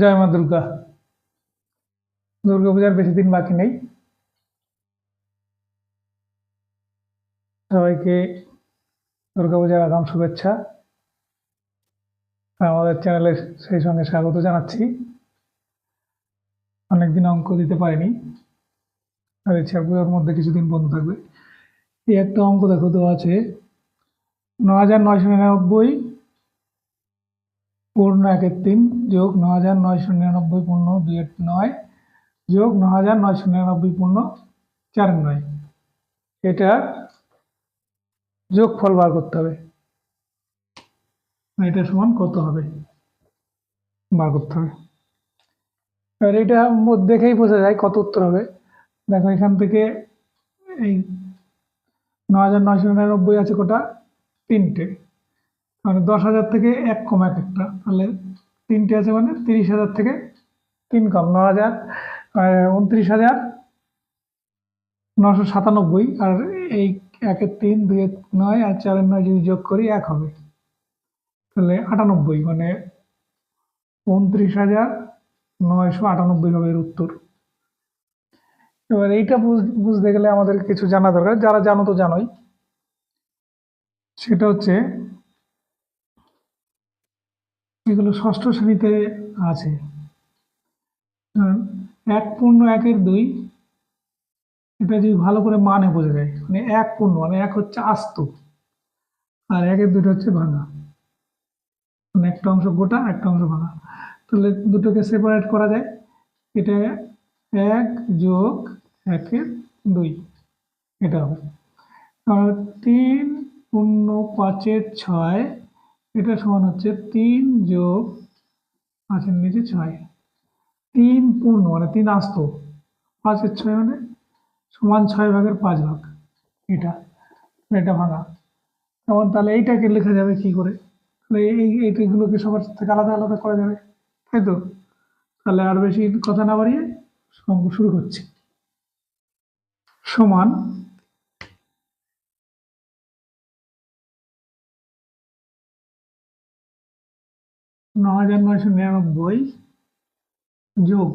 জয় মা দুর্গা। দুর্গা পূজার বেশি দিন বাকি নেই। সবাইকে দুর্গা পূজার আগাম শুভেচ্ছা। আমাদের চ্যানেলে সেই সঙ্গে স্বাগত জানাচ্ছি। অনেকদিন অঙ্ক দিতে পারিনি। আর ইচ্ছা পুজোর মধ্যে কিছুদিন বন্ধ থাকবে। এই একটা অঙ্ক দেখো, দেওয়া আছে। ন হাজার নয়শো নিরানব্বই পূর্ণ একের তিন যোগ ন হাজার নয়শো নিরানব্বই পূর্ণ দুইয়ের নয়, যোগ ন হাজার নয়শো নিরানব্বই পূর্ণ চারের নয়। এটার যোগফল বার করতে হবে। এটা সমান কত হবে? বার করতে হবে। এবার এটা দেখেই বোঝা যায় কত উত্তর হবে। দেখো এখান থেকে এই ন হাজার নয়শো নিরানব্বই আছে কোটা? তিনটে। মানে দশ হাজার থেকে এক কম এক একটা। তাহলে তিনটে আছে মানে তিরিশ হাজার থেকে তিন কম, ন হাজার উনত্রিশ হাজার, নশো সাতানব্বই। আর এই একের তিন দুইয়ের নয় আর চারের নয় যদি যোগ করি, এক হবে। তাহলে আটানব্বই মানে উনত্রিশ হাজার নয়শো আটানব্বই হবে এর উত্তর। এবার এইটা বুঝ- বুঝতে গেলে আমাদের কিছু জানা দরকার। যারা জানো তো জানোই। সেটা হচ্ছে এগুলো ষষ্ঠ শ্রেণীতে আছে। এক পূর্ণ একের দুই, এটা যদি ভালো করে মানে বোঝা যায় মানে এক পূর্ণ মানে এক হচ্ছে আস্ত, আর একের দুটো হচ্ছে ভাঙা। মানে একটা অংশ গোটা, একটা অংশ ভাঙা। তাহলে দুটোকে সেপারেট করা যায়। এটা এক যোগ একের দুই, এটা হবে। আর তিন পূর্ণ পাঁচের ছয় এটা সমান হচ্ছে তিন যোগ পাঁচের নিচে ছয়। তিন পূর্ণ মানে তিন আস্ত। পাঁচের ছয় মানে সমান ছয় ভাগের পাঁচ ভাগ। এটা এটা ভাঙা। তখন তাহলে এইটাকে লেখা যাবে কি করে? তাহলে এই এইগুলোকে সবার থেকে আলাদা আলাদা করা যাবে। তাই তো? তাহলে আর বেশি কথা না বাড়িয়ে শুরু করছি। সমান 9999 যোগ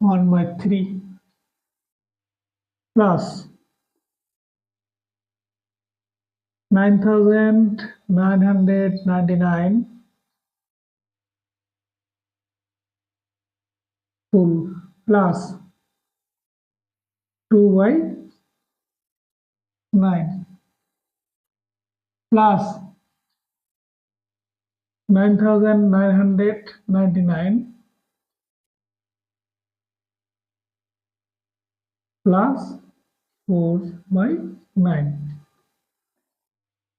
1 by 3 plus 9999 plus 2 by 9 plus 9999 plus four by nine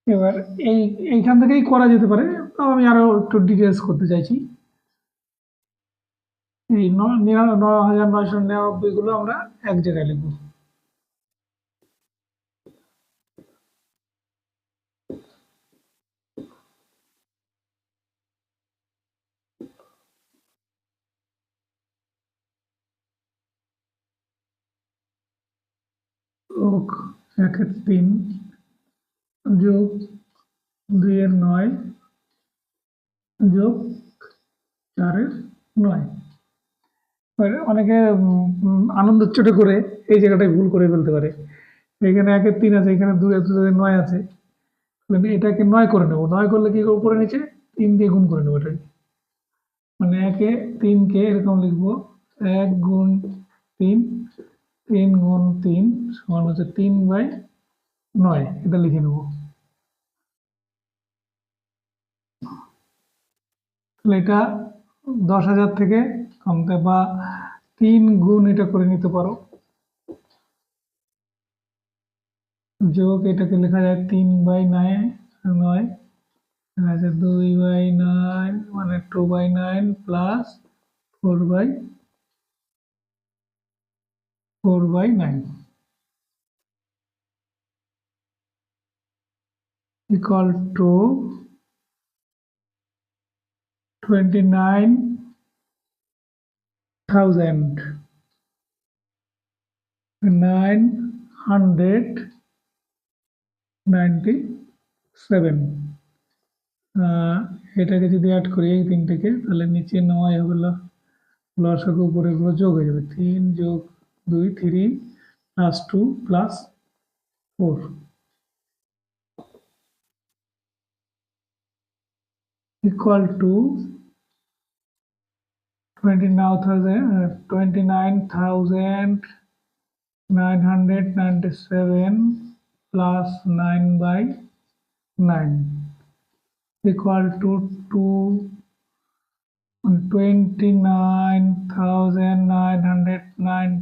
এবার এই, এইখান থেকেই করা যেতে পারে। আমি আরও একটু ডিটেলস করতে চাইছি। এই ন হাজার নয়শো নিরানব্বই গুলো আমরা এক জায়গায় লিখব। যোগ একের তিন যোগ দুইয়ের নয় যোগ চারের নয়। অনেকে আনন্দ চোটে করে এই জায়গাটায় ভুল করে ফেলতে পারে। এখানে একের তিন আছে, এখানে দুই দুই নয় আছে। এটাকে নয় করে নেব। নয় করলে কি করে নিচে? তিন দিয়ে গুণ করে নেব এটাকে। মানে একে তিনকে এরকম লিখব, এক গুণ তিন তিন গুণ তিন সমান হচ্ছে তিন বাই নয়। এটা লিখে নেব। তাহলে এটা দশ হাজার থেকে কমতে বা তিন গুণ এটা করে নিতে পারো। যোগ এটাকে লেখা যায় তিন বাই নাইন, নয়। আছে দুই বাই নাইন মানে two by nine plus four by four by nine. equal to 29,000 997 আহ, এটাকে যদি অ্যাড করি এই তিনটেকে তাহলে নিচে নয় হবে ল- লসাগু উপরে যোগ হয়ে যাবে। তিন যোগ দুই three plus two plus four equal to 29,000 29,997 plus 9 by 9 equal to 2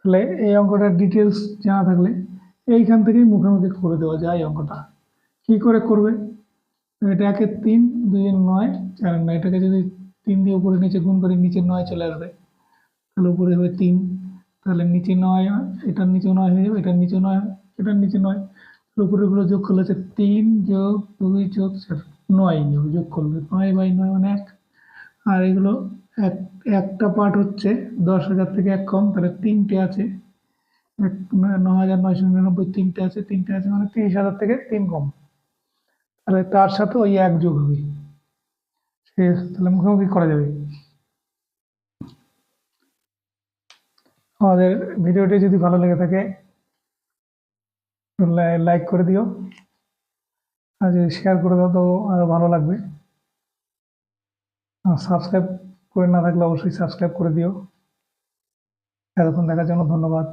তাহলে এই অঙ্কটার ডিটেলস জানা থাকলে এইখান থেকেই মুখোমুখি করে দেওয়া যায় অঙ্কটা। কি করে করবে? এটা একের তিন দুইয়ের নয়, চার নয়। এটাকে যদি তিন দিয়ে উপরে নিচে গুণ করে নিচে নয় চলে আসবে, তাহলে উপরে হবে তিন। তাহলে নিচে নয়, এটার নিচে নয় হয়ে যাবে, এটার নিচে নয়, এটার নিচে নয়। তাহলে উপরেগুলো যোগ করলে হচ্ছে তিন যোগ দুই যোগ চার নয় যোগ করলে নয় বাই নয় মানে এক। আর এগুলো এক, একটা পার্ট হচ্ছে দশ হাজার থেকে এক কম, তাহলে তিনটে আছে। ন হাজার নয়শো নিরানব্বই তিনটে আছে তিনটে আছে মানে তিরিশ হাজার থেকে তিন কম। তাহলে তার সাথে ওই এক যোগ হবে। শেষ তাহলে মুখোমুখি করা যাবে। আমাদের ভিডিওটি যদি ভালো লেগে থাকে লাইক করে দিও। আর যদি শেয়ার করে দাও তো আরও ভালো লাগবে। সাবস্ক্রাইব করে না থাকলে অবশ্যই সাবস্ক্রাইব করে দিও। এতক্ষণ দেখার জন্য ধন্যবাদ।